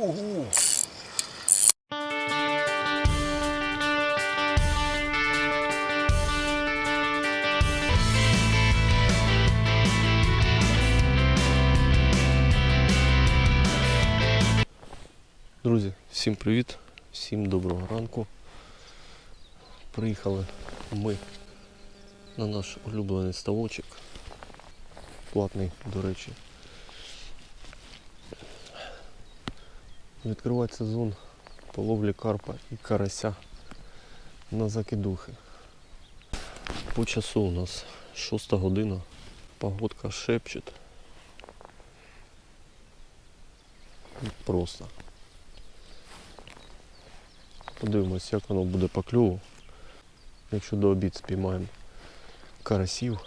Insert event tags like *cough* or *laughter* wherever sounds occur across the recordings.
Ого! Друзі, всім привіт, всім доброго ранку. Приїхали ми на наш улюблений ставочок. Платний, до речі. Відкривати сезон по ловлі карпа і карася на закидухи. По часу у нас 6 година, погодка шепчет. Просто. Подивимось, як воно буде по клюву. Якщо до обід спіймаємо карасів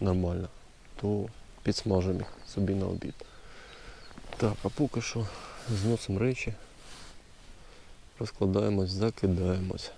нормально, то підсмажимо їх собі на обід. Так, а поки що зносимо речі, розкладаємось, закидаємось.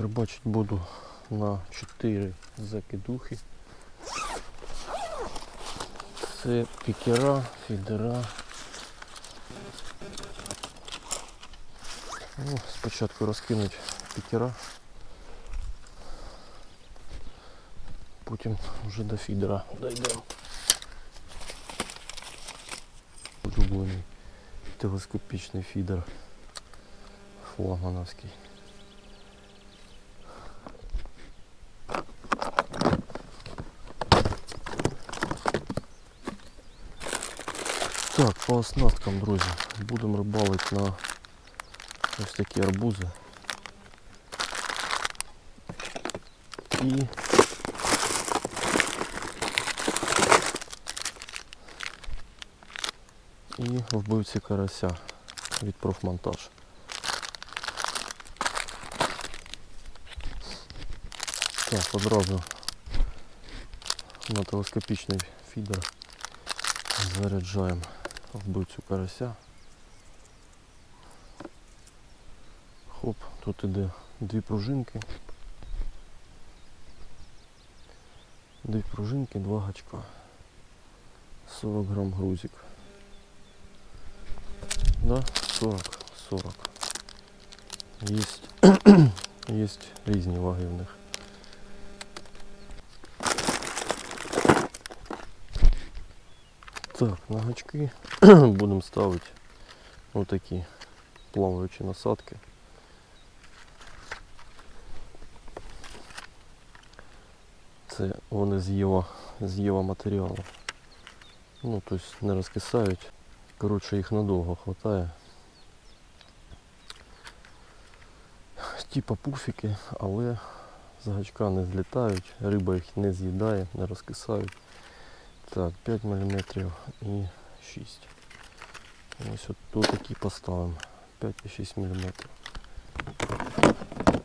Рибачить буду на 4 закидухи. Це пікера, фідера. Ну, спочатку розкинуть пікера. Потім вже до фідера дійдемо. Улюблений телескопічний фідер флагмановський. Так, по оснасткам, друзі, будемо рибалити на ось такі арбузи. І і вбивці карася від профмонтаж. Так, одразу на телескопічний фідер заряджаємо вбивцю карася. Хоп, тут іде дві пружинки. Дві пружинки, два гачка. 40 грам грузик. Да, 40, 40. Есть, есть різні ваги в них. Так, на гачки *clears throat* будемо ставити отакі плаваючі насадки. Це вони з Єва, з Єва матеріалу. Ну, тобто не розкисають. Коротше, їх надовго хватає. Типа пуфіки, але з гачка не злітають, риба їх не з'їдає, не розкисають. Так, 5 мм і 6. Ось от тут такі поставимо. 5,6 мм. Є в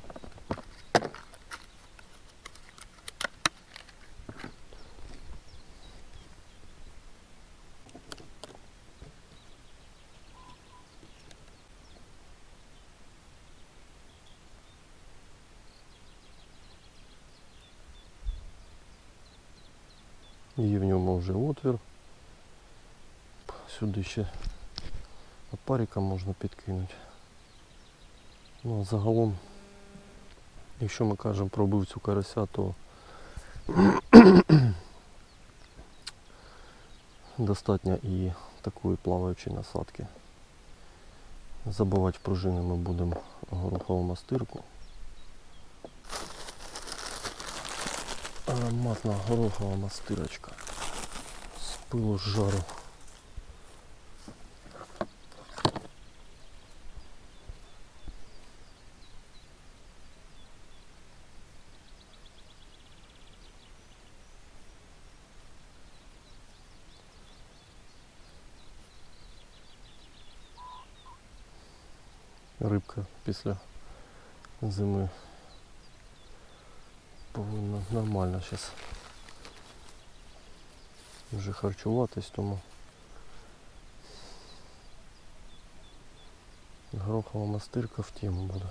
Сюди ще опарика можна підкинути. Ну, а загалом, якщо ми кажемо про вбивцю карася, то *coughs* Достатньо і такої плаваючої насадки. Забивати в пружини ми будемо горохову мастирку. Ароматна горохова мастирочка. З пилу з жару. Після зими повинна нормально зараз вже харчуватись, тому горохова мастирка в тему буде.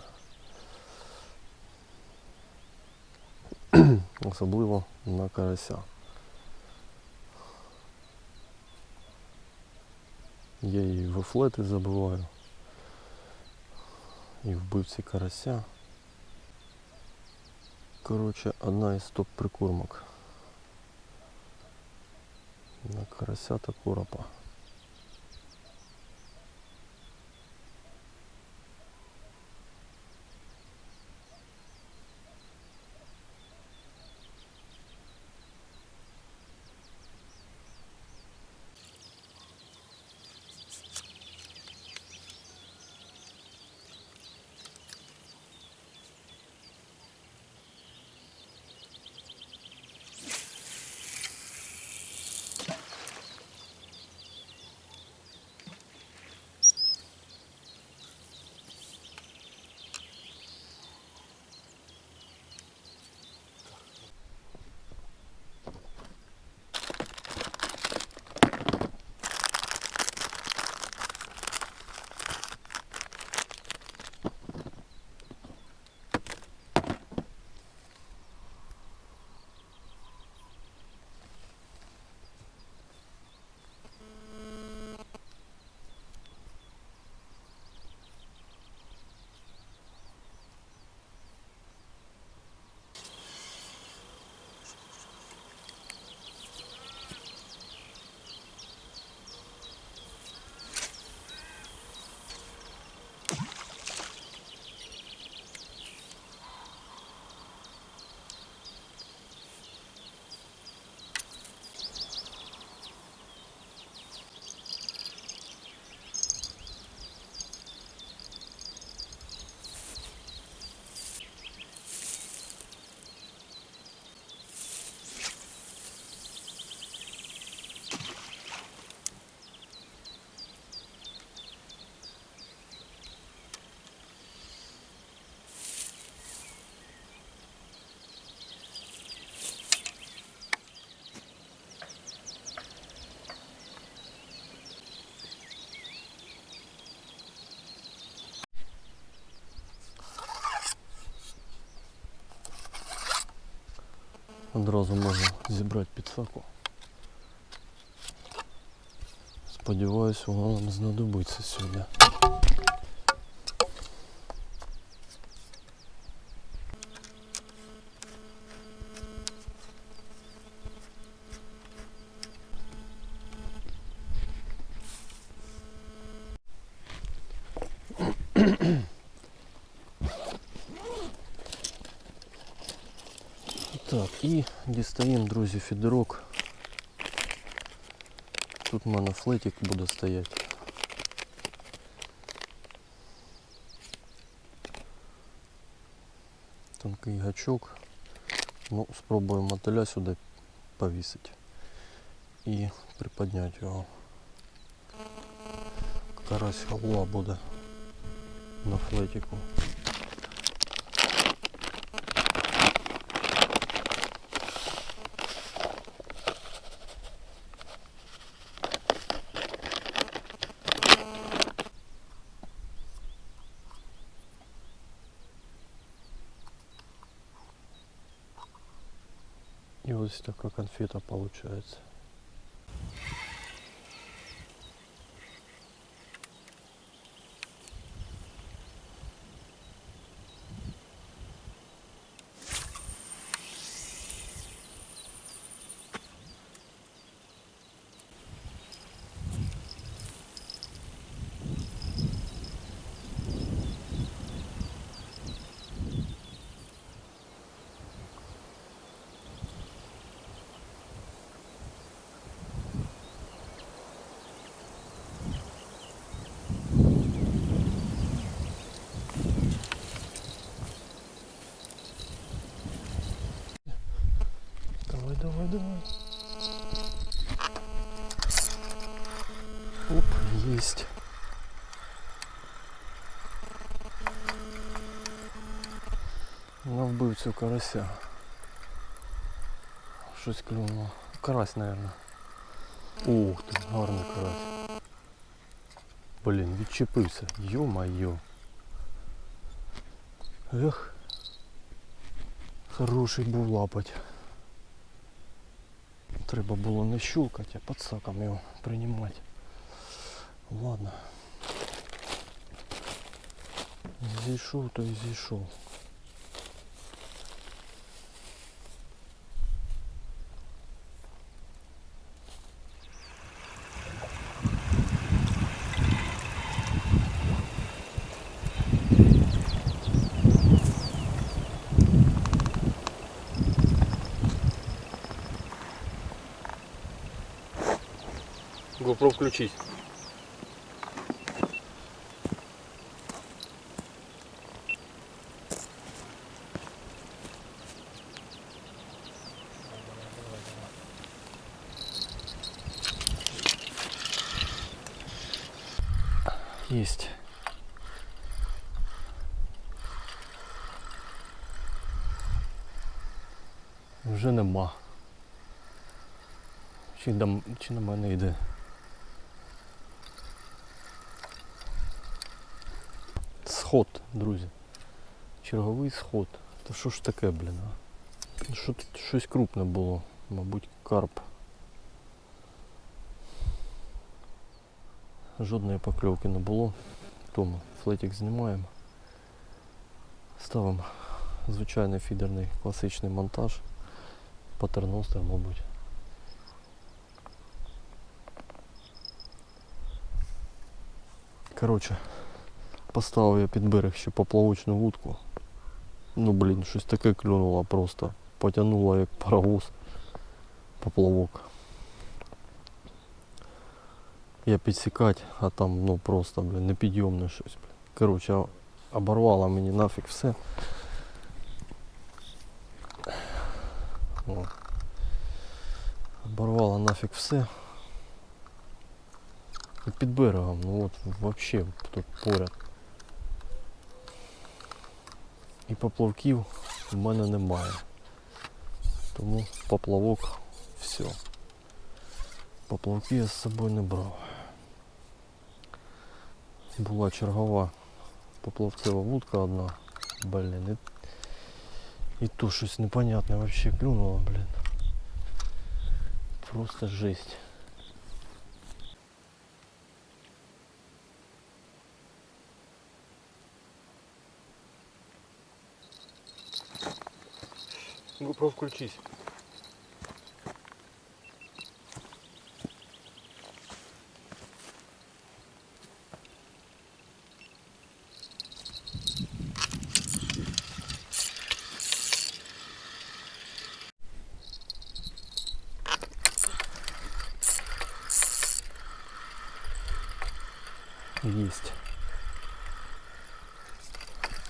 *clears throat* Особливо на карася. Я її в флети забиваю. І вбивці карася. Коротше, одна із топ прикормок. На карася та коропа. Одразу можна зібрати підсаку. Сподіваюсь, вона нам знадобиться сьогодні. Так, Дістаємо, друзі, фідерок. Тут в мене флетик буде стояти. Тонкий гачок. Ну, спробуємо мотиля сюди повісити і приподняти його. Карась голова буде на флетику. Здесь такая конфета получается. давай, давай, давай. Оп, есть. На вбивцю карася. Щось клюнуло. Карась, наверное. Ух ты гарний карась. Блін, відчепився. Йо-майо. Ех. Хороший був лапать. Треба було не щулкати, а подсаком його приймати. Ладно. Зійшов, то й зійшов. GoPro включить. Есть. Вже нема. Чи, до, чи на мене йде? Сход, друзі. Черговий сход. Та що ж таке, блін? Що тут щось крупне було, мабуть, карп. Жодної покльовки не було. Тому флетик знімаємо. Ставимо звичайний фідерний класичний монтаж. Патерностер, мабуть. Коротше, поставив я під берег ще поплавочну вудку. Ну блін, щось таке клюнуло просто. Потягнуло як паровоз поплавок. Я підсікать, а там ну просто, блін, непідйомне щось. Блін. Коротше, а- оборвало мені нафіг все. О. Оборвало нафіг все. І під берегом, ну от вообще тут поряд. І поплавків в мене немає. Тому поплавок все. Поплавки я з собою не брав. Була чергова поплавцева вудка одна. Блін, і, і то щось непонятне вообще клюнуло, блін. Просто жесть. GoPro включись. Есть.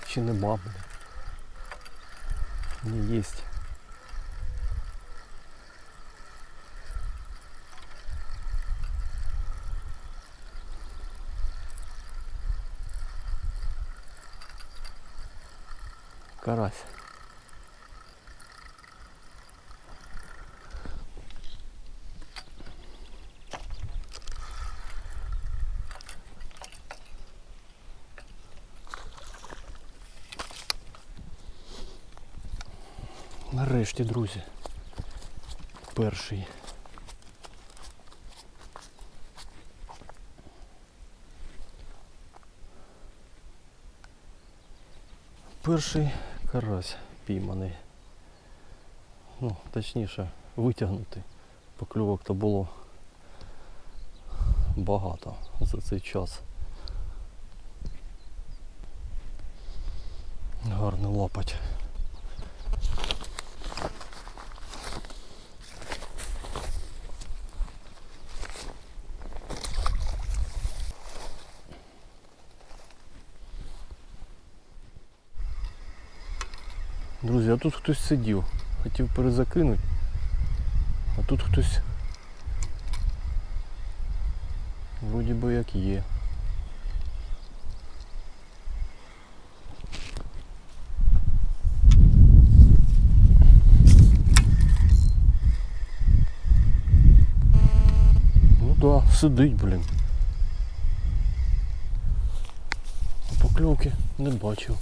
Чи нема, блін? Не есть. Карась. Нарешті, друзі. Перший. Перший карась пійманий. Ну, точніше, витягнутий. Поклювок то було багато за цей час. Гарний лопать. а тут хтось сидів. Хотів перезакинути. А тут хтось вроді би як є. Ну да, сидить, блін. А покльовки не бачив.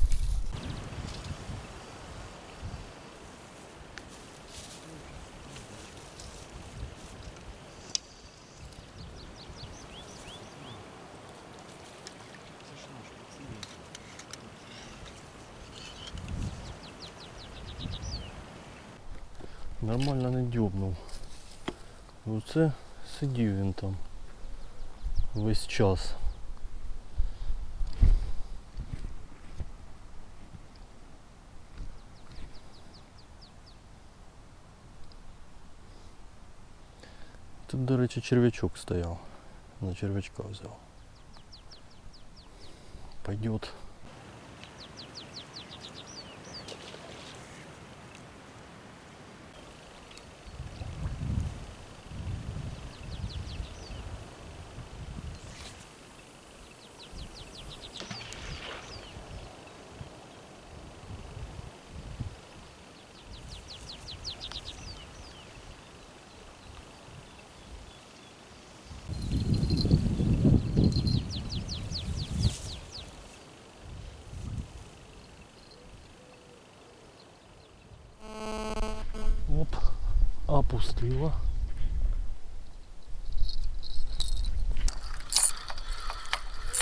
Нормально не дьобнув. Оце сидів він там весь час. Тут, до речі, черв'ячок стояв. На черв'ячка взяв. Пойдет. Опустила.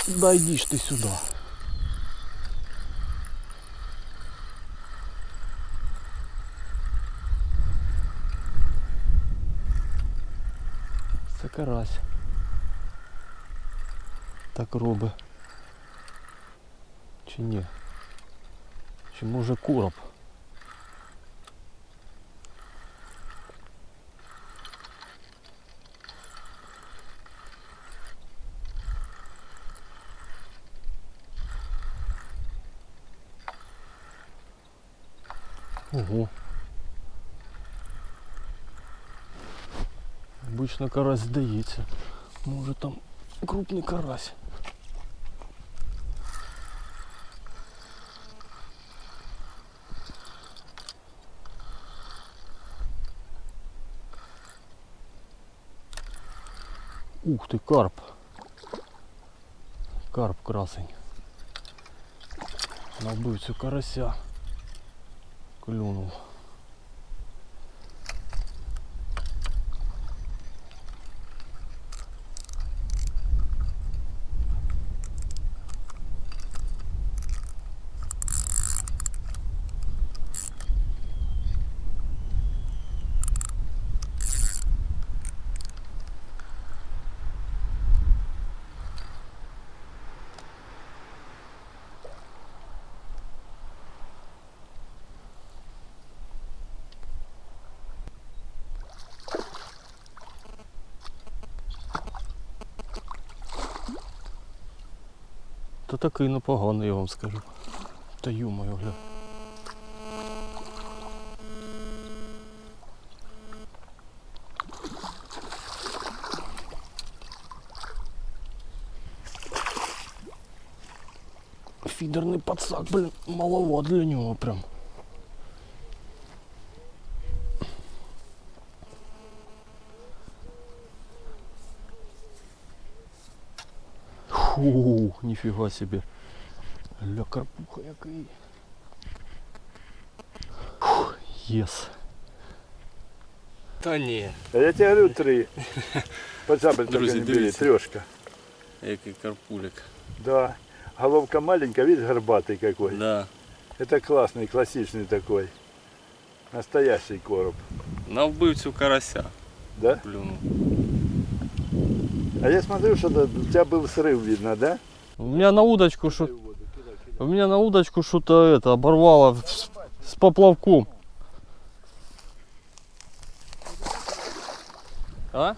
Да иди ж ты сюда. Це карась. Так роби. Чи ні? Чи може короб? Ого. Обично карась здається. Може там крупний карась. Ух ти, карп. Карп красень. На карася клюнув. Та такий непоганий, я вам скажу. Та ю-моє, гля. Фідерний пацак, блін, маловат для нього прям. Фу, ніфіга собі. Ля карпуха який. Фух, Єс. Та ні. А я тебе говорю три. Подзабыль только Друзі, не бери, дивіться. трешка. Який карпулик. Да. Головка маленькая, видишь, горбатый какой. Да. Это классный, классичный такой. Настоящий короб. На вбивцю карася Да? плюнув. А я смотрю, что да, у тебя был срыв, видно, да? У меня на удочку что у меня на удочку что-то это оборвало с, с поплавком. А?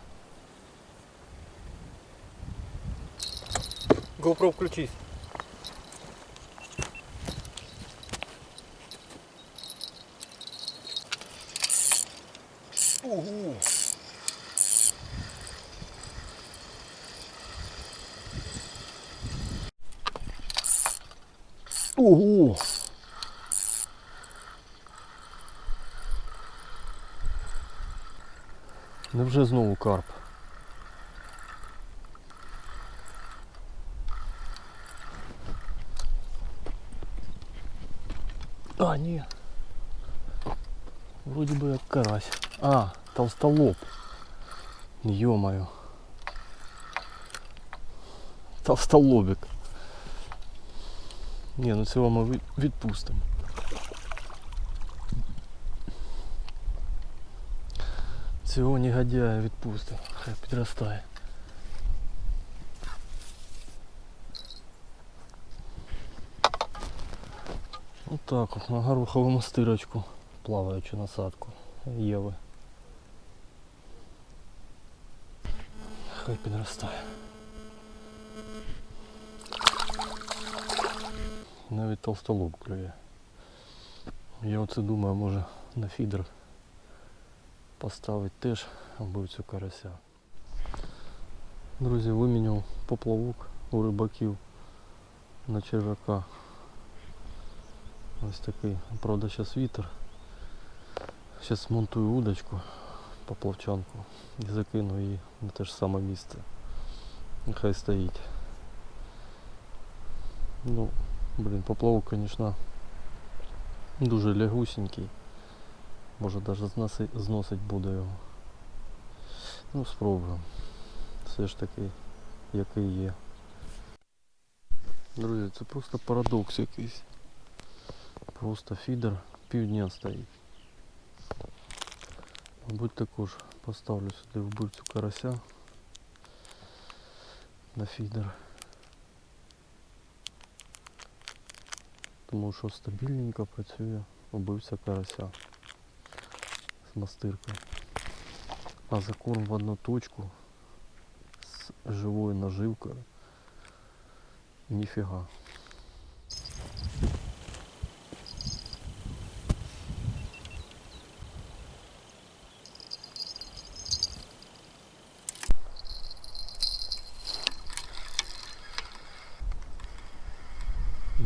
GoPro включись. Ого. Ого! Ну, Невже знову карп? А, ні. Вроді би як карась. А, толстолоб. Ё-моё. Толстолобик. Ні, ну цього ми відпустимо. Цього негодяя відпустимо. Хай підростає. Отак от на горохову стирочку плаваючу насадку Єви. Хай підростає. Навіть толстолоб клює. Я оце думаю, може на фідер поставити теж вбивцю карася. Друзі, виміняв поплавок у рибаків на черв'яка. Ось такий. Правда, зараз вітер. Зараз монтую удочку поплавчанку і закину її на те ж саме місце. Нехай стоїть. Ну, блін, поплавок, звісно, дуже лягусенький. Може навіть зноси, зносить буде його. Ну, спробуємо. Все ж таки, який є. Друзі, це просто парадокс якийсь. Просто фідер півдня стоїть. Мабуть також поставлю сюди вбивцю карася на фідер. Тому що стабільненько працює вбивця карася з мастиркою. А закорм в одну точку з живою наживкою. Ніфіга.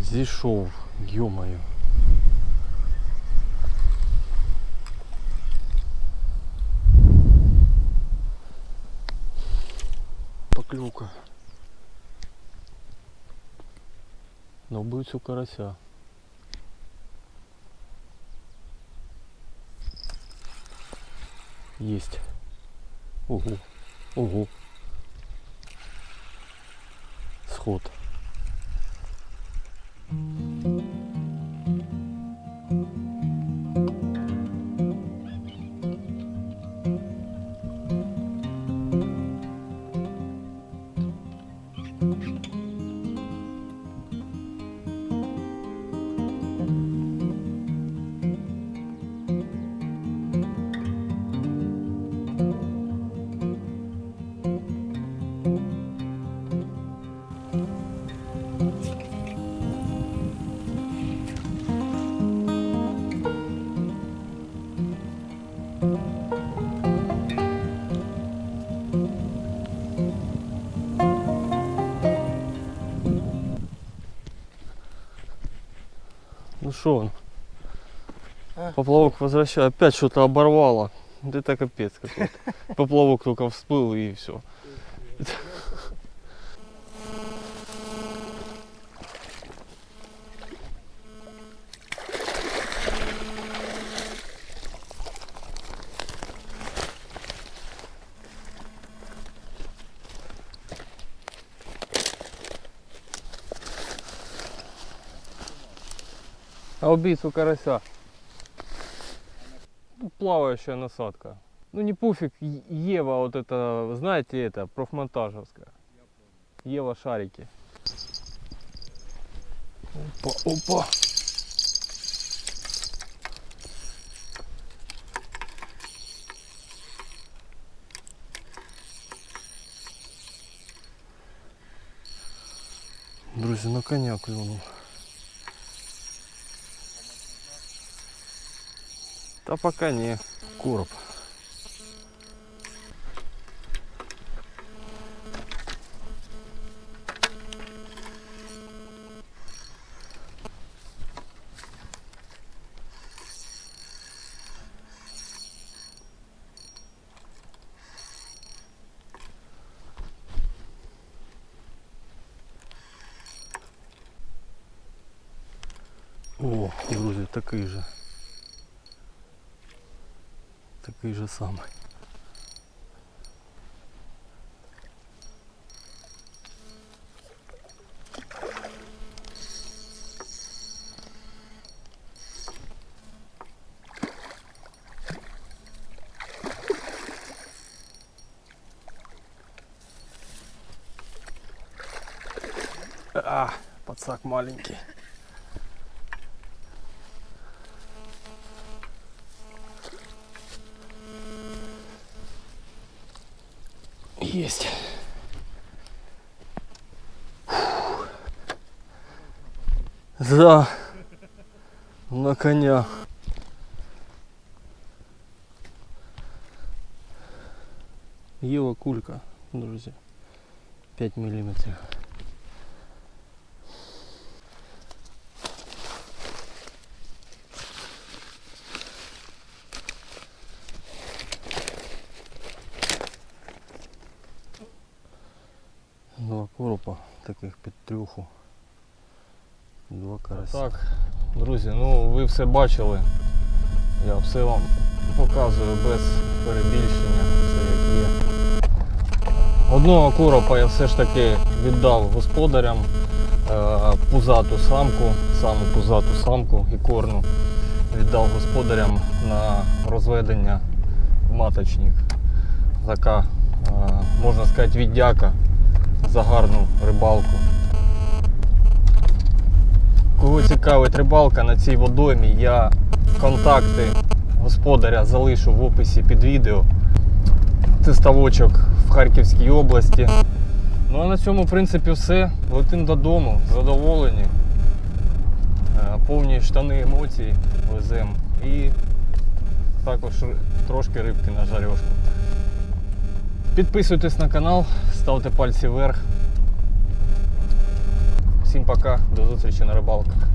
Зійшов, йомаю. Поклюка. На вбивцю карася. Есть. Ого. Ого. Что он? А? Поплавок возвращает. Опять что-то оборвало. Это капец какой-то. Поплавок только всплыл и все. А убийцу карася. Ну, плавающая насадка. Ну не пуфик, Ева вот это, знаете это, профмонтажевская. Ева шарики. Опа, опа. Друзі, на коня клюнув. А пока не короб. О, друзья, такие же. Такий же самий. А, пацак маленький. Есть. Фух. За на коня. Єва кулька, друзі. 5 миллиметров. Таких під трьоху. Два карася. Так, друзі, ну ви все бачили. Я все вам показую без перебільшення, все як є. Одного коропа я все ж таки віддав господарям е, пузату самку, саму пузату самку і корну віддав господарям на розведення в маточник. Така, е, можна сказати, віддяка за гарну рибалку. Кого цікавить рибалка на цій водоймі, я контакти господаря залишу в описі під відео. Це ставочок в Харківській області. Ну а на цьому, в принципі, все. Летим додому, задоволені. Е, Повні штани емоцій веземо. І також трошки рибки на жарьошку. Підписуйтесь на канал, ставте пальці вверх. Всім пока, до зустрічі на рибалках.